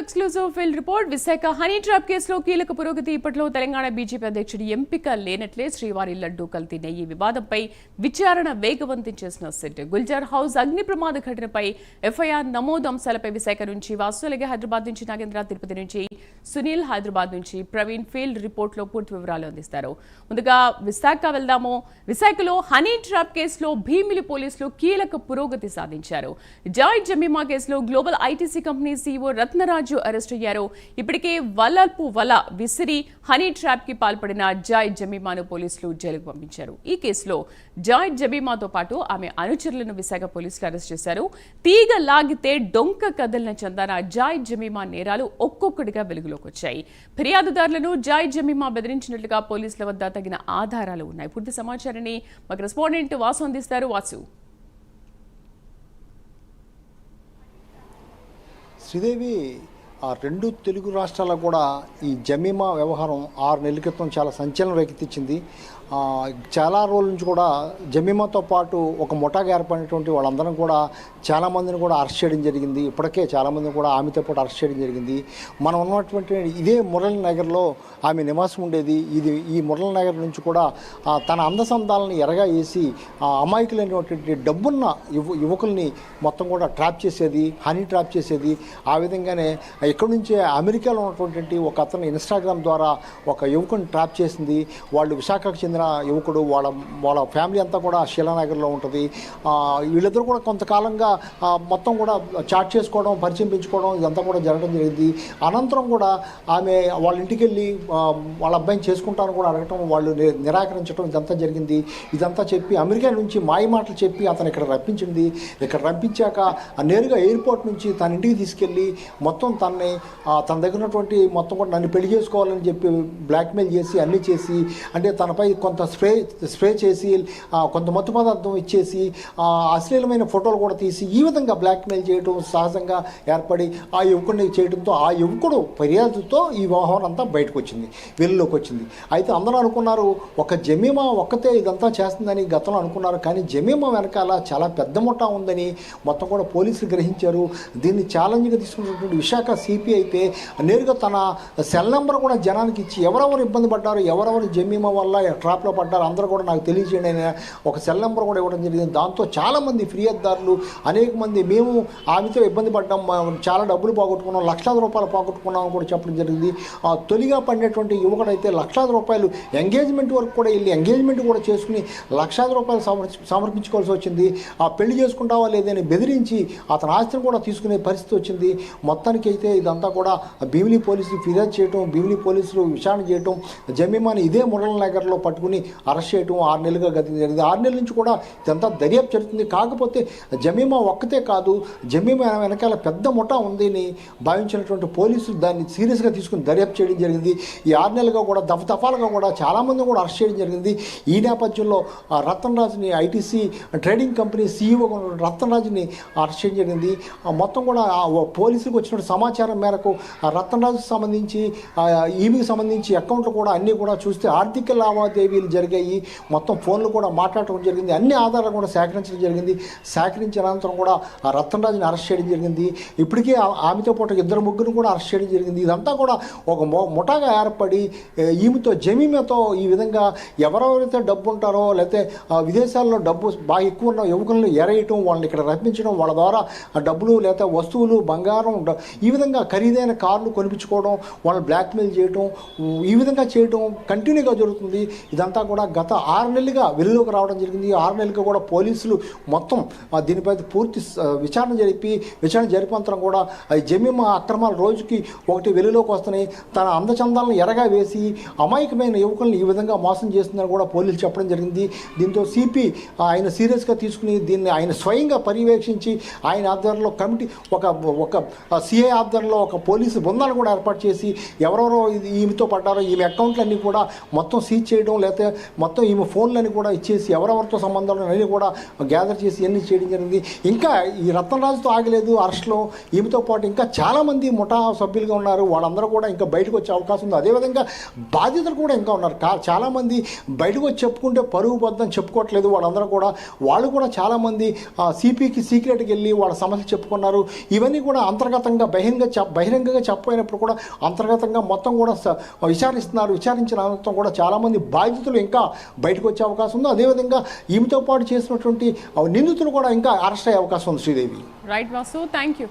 Exclusive field report. Visakha honey trap కేసులో కీలక పురోగతి ఇప్పట్లో తెలంగాణ బీజేపీ అధ్యక్షుడి ఎంపిక లేనట్లే శ్రీవారి లడ్డూ కల్తీ నెయ్యి వివాదంపై విచారణ వేగవంతం చేసిన సిట్ గుల్జార్ హౌస్ అగ్ని ప్రమాద ఘటనపై ఎఫ్ఐఆర్ నమోదు అంశాలపై విశాఖ నుంచి వాసు అలాగే హైదరాబాద్ నుంచి నాగేంద్ర తిరుపతి నుంచి సునీల్ హైదరాబాద్ నుంచి ప్రవీణ్ ఫీల్డ్ రిపోర్ట్లో పూర్తి వివరాలు అందిస్తారు. ముందుగా విశాఖ వెళ్దాము. విశాఖలో హనీ ట్రాప్ కేసులో భీమిలి పోలీసులు కీలక పురోగతి సాధించారు. జాయ్ జమీమా కేసులో global ITC company CEO Ratnaraju arrest అయ్యారు. ఇప్పటికే వలపు వల విసిరి హనీ ట్రాప్కి పాల్పడిన జాయ్ జమీమాను పోలీసులు జైలుకు పంపించారు. ఈ కేసులో జాయ్ జమీమాతో పాటు ఆమె అనుచరులను విశాఖ పోలీసులు అరెస్ట్ చేశారు. తీగ లాగితే డొంక కదలిన చందాన జాయ్ జమీమా నేరాలు ఒక్కొక్కటిగా వెలుగులోకి వచ్చాయి. ఫిర్యాదుదారులను జాయ్ జమీమా బెదిరించినట్లుగా పోలీసుల వద్ద తగిన ఆధారాలు ఉన్నాయి. పూర్తి సమాచారాన్ని మాకు రెస్పాండెంట్ వాసు అందిస్తారు. వాసు. శ్రీదేవి ఆ రెండు తెలుగు రాష్ట్రాలకు కూడా ఈ జమీమా వ్యవహారం ఆరు నెలల క్రితం చాలా సంచలనం రేకెత్తించింది. చాలా రోజుల నుంచి కూడా జమీమాతో పాటు ఒక ముఠాగా ఏర్పడినటువంటి వాళ్ళందరం కూడా చాలామందిని కూడా అరెస్ట్ చేయడం జరిగింది. ఇప్పటికే చాలామందిని కూడా ఆమెతో పాటు అరెస్ట్ చేయడం జరిగింది. మనం ఉన్నటువంటి ఇదే మురళి నగర్లో ఆమె నివాసం ఉండేది. ఇది ఈ మురళ నగర్ నుంచి కూడా తన అందసందాలను ఎరగా వేసి అమాయకులు అమాయకులైనటువంటి డబ్బున్న యువ యువకుల్ని మొత్తం కూడా ట్రాప్ చేసేది హనీ ట్రాప్ చేసేది. ఆ విధంగానే ఇక్కడి నుంచే అమెరికాలో ఉన్నటువంటి ఒక అతను ఇన్స్టాగ్రామ్ ద్వారా ఒక యువకుని ట్రాప్ చేసింది. వాళ్ళు విశాఖకు చెందిన యువకుడు వాళ్ళ వాళ్ళ ఫ్యామిలీ అంతా కూడా శిలానగర్లో ఉంటుంది. వీళ్ళిద్దరూ కూడా కొంతకాలంగా మొత్తం కూడా చాట్ చేసుకోవడం పరిచయం పెంచుకోవడం ఇదంతా కూడా జరగడం జరిగింది. అనంతరం కూడా ఆమె వాళ్ళ ఇంటికి వెళ్ళి వాళ్ళ అబ్బాయిని చేసుకుంటాను కూడా అడగటం వాళ్ళు నిరాకరించడం ఇదంతా జరిగింది. ఇదంతా చెప్పి అమెరికా నుంచి మాయ మాటలు చెప్పి అతను ఇక్కడ రప్పించింది. ఇక్కడ రప్పించాక నేరుగా ఎయిర్పోర్ట్ నుంచి తన ఇంటికి తీసుకెళ్ళి మొత్తం తనని తన దగ్గర ఉన్నటువంటి మొత్తం కూడా నన్ను పెళ్ళి చేసుకోవాలని చెప్పి బ్లాక్మెయిల్ చేసి అన్నీ చేసి అంటే తనపై కొంత స్ప్రే స్ప్రే చేసి కొంత మత్తు పదార్థం ఇచ్చేసి అశ్లీలమైన ఫోటోలు కూడా తీసి ఈ విధంగా బ్లాక్మెయిల్ చేయడం సహజంగా ఏర్పడి ఆ యువకుడిని చేయడంతో ఆ యువకుడు ఫిర్యాదుతో ఈ వ్యవహారం అంతా బయటకు వచ్చింది. వెలుగులోకి వచ్చింది. అయితే అందరూ అనుకున్నారు ఒక జమీమా ఒక్కతే ఇదంతా చేస్తుందని గతంలో అనుకున్నారు కానీ జమీమా వెనకాల చాలా పెద్ద ముఠా ఉందని మొత్తం కూడా పోలీసులు గ్రహించారు. దీన్ని ఛాలెంజ్గా తీసుకున్నటువంటి విశాఖ సిపి అయితే నేరుగా తన సెల్ నెంబర్ కూడా జనానికి ఇచ్చి ఎవరెవరు ఇబ్బంది పడ్డారు ఎవరెవరు జమీమా వల్ల ట్రాప్లో పడ్డారు అందరూ కూడా నాకు తెలియజేయండి అని ఒక సెల్ నెంబర్ కూడా ఇవ్వడం జరిగింది. దాంతో చాలామంది ఫిర్యాదుదారులు అనేక మంది మేము ఆమెతో ఇబ్బంది పడ్డాం చాలా డబ్బులు పోగొట్టుకున్నాం లక్షలాది రూపాయలు పోగొట్టుకున్నాం అని కూడా చెప్పడం జరిగింది. ఆ అనేటువంటి యువకుడు యువకుడైతే లక్షాది రూపాయలు ఎంగేజ్మెంట్ వరకు కూడా వెళ్ళి ఎంగేజ్మెంట్ కూడా చేసుకుని లక్షాది రూపాయలు సమర్పించుకోవాల్సి వచ్చింది. ఆ పెళ్ళి చేసుకుంటావా లేదని బెదిరించి అతని ఆస్తిని కూడా తీసుకునే పరిస్థితి వచ్చింది. మొత్తానికి అయితే ఇదంతా కూడా భీమిలీ పోలీసులు ఫిర్యాదు చేయటం భీమిలీ పోలీసులు విచారణ చేయటం జమీమాని ఇదే మురళ నగర్లో పట్టుకుని అరెస్ట్ చేయటం ఆరు నెలలుగా గతి జరిగింది. ఆరు నెలల నుంచి కూడా ఇదంతా దర్యాప్తు జరుగుతుంది. కాకపోతే జమీమా ఒక్కతే కాదు జమీమా వెనకాల పెద్ద ముఠా ఉందని భావించినటువంటి పోలీసులు దాన్ని సీరియస్గా తీసుకుని దర్యాప్తు చేయడం జరిగింది. ఈ ఆరు నెలలుగా కూడా దఫదఫాలుగా కూడా చాలామంది కూడా అరెస్ట్ చేయడం జరిగింది. ఈ నేపథ్యంలో ఆ రతన్ రాజుని ITC trading company CEO Ratan రాజుని అరెస్ట్ చేయడం జరిగింది. మొత్తం కూడా పోలీసులకు వచ్చిన సమాచారం మేరకు ఆ రతన్ రాజుకు సంబంధించి ఈవికి ఈమెకి సంబంధించి అకౌంట్లు కూడా అన్నీ కూడా చూస్తే ఆర్థిక లావాదేవీలు జరిగాయి. మొత్తం ఫోన్లు కూడా మాట్లాడటం జరిగింది. అన్ని ఆధారాలు కూడా సేకరించడం జరిగింది. సేకరించిన అనంతరం కూడా ఆ రతన్ రాజుని అరెస్ట్ చేయడం జరిగింది. ఇప్పటికే ఆమెతో పాటు ఇద్దరు ముగ్గురు కూడా అరెస్ట్ చేయడం జరిగింది. ఇదంతా కూడా ఒక మొ- ముఠాగా ఆధారపడి ఈమెతో జమీమతో ఈ విధంగా ఎవరెవరైతే డబ్బు ఉంటారో లేకపోతే విదేశాల్లో డబ్బు బాగా ఎక్కువ ఉన్న యువకులను ఎరేయటం వాళ్ళని ఇక్కడ రప్పించడం వాళ్ళ ద్వారా డబ్బులు లేకపోతే వస్తువులు బంగారం ఈ విధంగా ఖరీదైన కార్లు కొనిపించుకోవడం వాళ్ళని బ్లాక్మెయిల్ చేయటం ఈ విధంగా చేయటం కంటిన్యూగా జరుగుతుంది. ఇదంతా కూడా గత ఆరు నెలలుగా వెలుగులోకి రావడం జరిగింది. ఆరు నెలలుగా కూడా పోలీసులు మొత్తం దీనిపై పూర్తి విచారణ జరిపి విచారణ జరిపినంతరం కూడా జమీమ జమీమా అక్రమాలు రోజుకి ఒకటి వెలుగులోకి వస్తున్నాయి. తన అందచందాలను ఎరగా వేసి అమాయకమైన యువకులను ఈ విధంగా మోసం చేస్తుందని కూడా పోలీసులు చెప్పడం జరిగింది. దీంతో సిపి ఆయన సీరియస్గా తీసుకుని దీన్ని ఆయన స్వయంగా పర్యవేక్షించి ఆయన ఆధ్వర్యంలో కమిటీ ఒక ఒక సిఐ ఆధ్వర్యంలో ఒక పోలీసు బృందాలు కూడా ఏర్పాటు చేసి ఎవరెవరో ఇది ఈమెతో పడ్డారో ఈమె అకౌంట్లన్నీ కూడా మొత్తం సీజ్ చేయడం లేకపోతే మొత్తం ఈమె ఫోన్లన్నీ కూడా ఇచ్చేసి ఎవరెవరితో సంబంధాలు అన్నీ కూడా గ్యాదర్ చేసి ఎన్ని చేయడం జరిగింది. ఇంకా ఈ రత్నరాజుతో ఆగలేదు అరెస్ట్లో. ఈమెతో పాటు ఇంకా చాలామంది ముఠా సభ్యులుగా ఉన్నారు. వాళ్ళందరూ కూడా ఇంకా బయటకు వచ్చే అవకాశం ఉంది. అదేవిధంగా బాధితులు కూడా ఇంకా ఉన్నారు. కా చాలామంది బయటకు వచ్చి చెప్పుకుంటే పరుగు బద్దం చెప్పుకోవట్లేదు. వాళ్ళందరూ కూడా వాళ్ళు కూడా చాలామంది సిపికి సీక్రెట్కి వెళ్ళి వాళ్ళ సమస్యలు చెప్పుకున్నారు. ఇవన్నీ కూడా అంతర్గతంగా బహిరంగ బహిరంగంగా చెప్పపోయినప్పుడు కూడా అంతర్గతంగా మొత్తం కూడా విచారిస్తున్నారు. విచారించిన అనంతరం కూడా చాలామంది బాధితులు ఇంకా బయటకు వచ్చే అవకాశం ఉంది. అదేవిధంగా ఈమెతో పాటు చేసినటువంటి నిందితులు కూడా ఇంకా అరెస్ట్ అయ్యే అవకాశం ఉంది Sridevi. Right Vasu thank you